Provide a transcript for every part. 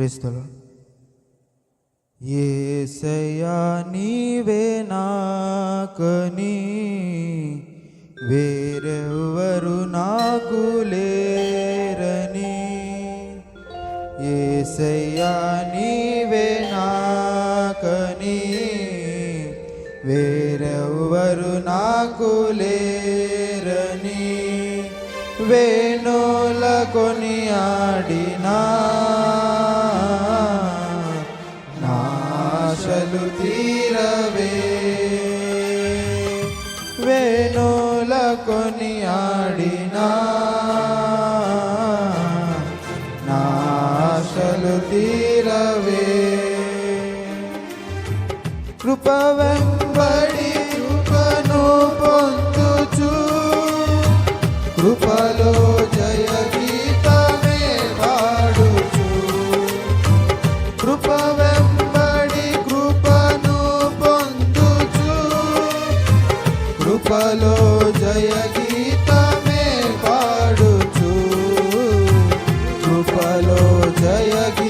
క్రీస్తులు. ఏసయ్యా నీవే నాకని వేరెవరు నాకు లేరని. ఏసయ్యా నీవే నాకని వేరెవరు నాకు లేరని. వేణుల కొని ఆడినా నాశలు తీరవే. వేణుల కొని ఆడినా నాశలు తీరవే. కృపవెంబడి కృపను పొందుచు కృపలో બોલો જય ગીત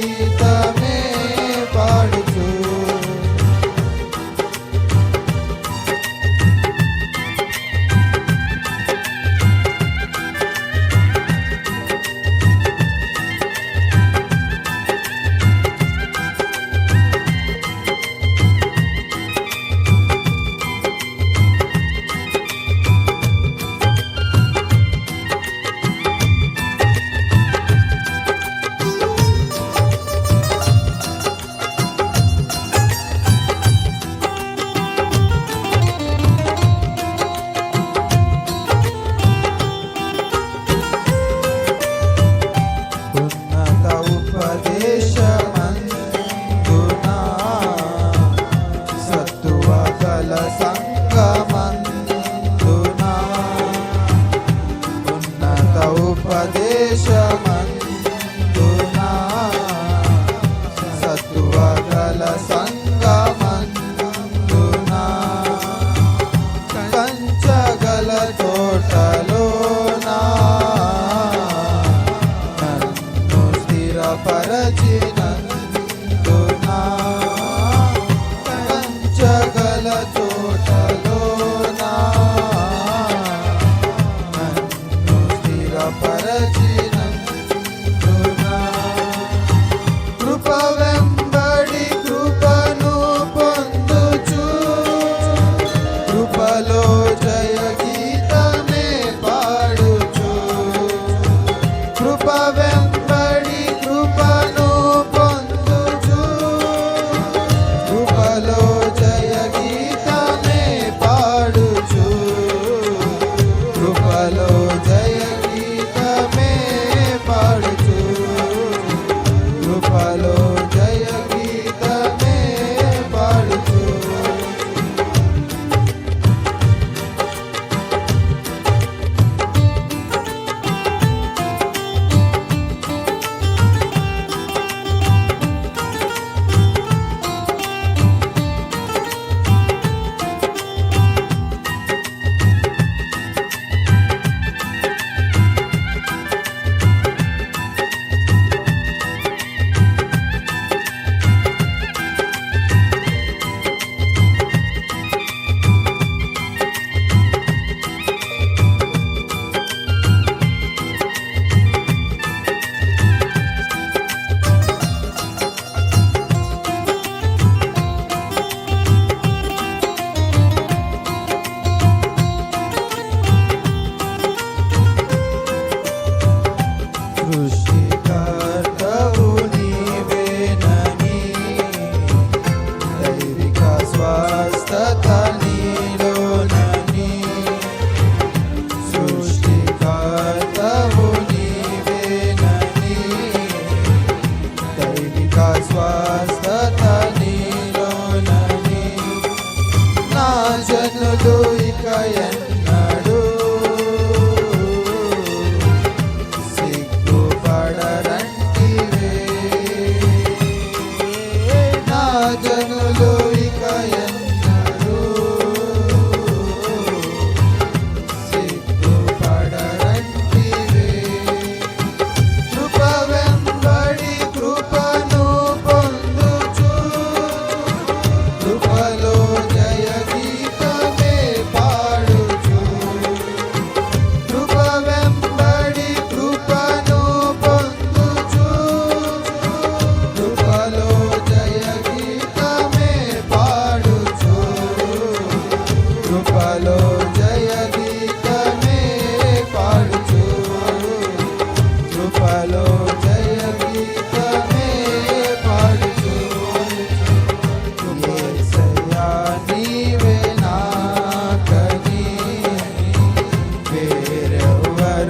ఉపదేశమందునా సత్తువ కల సంగమందునా? కంచగల తోటలోనా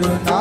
கருணா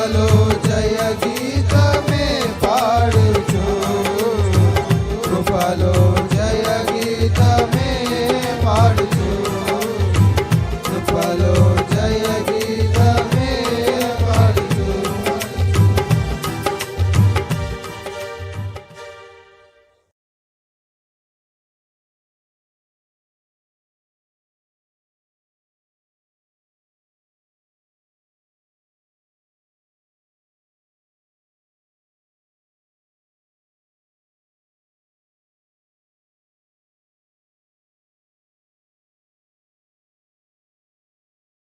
వెంబడి కృపను పొందుచు కృపలో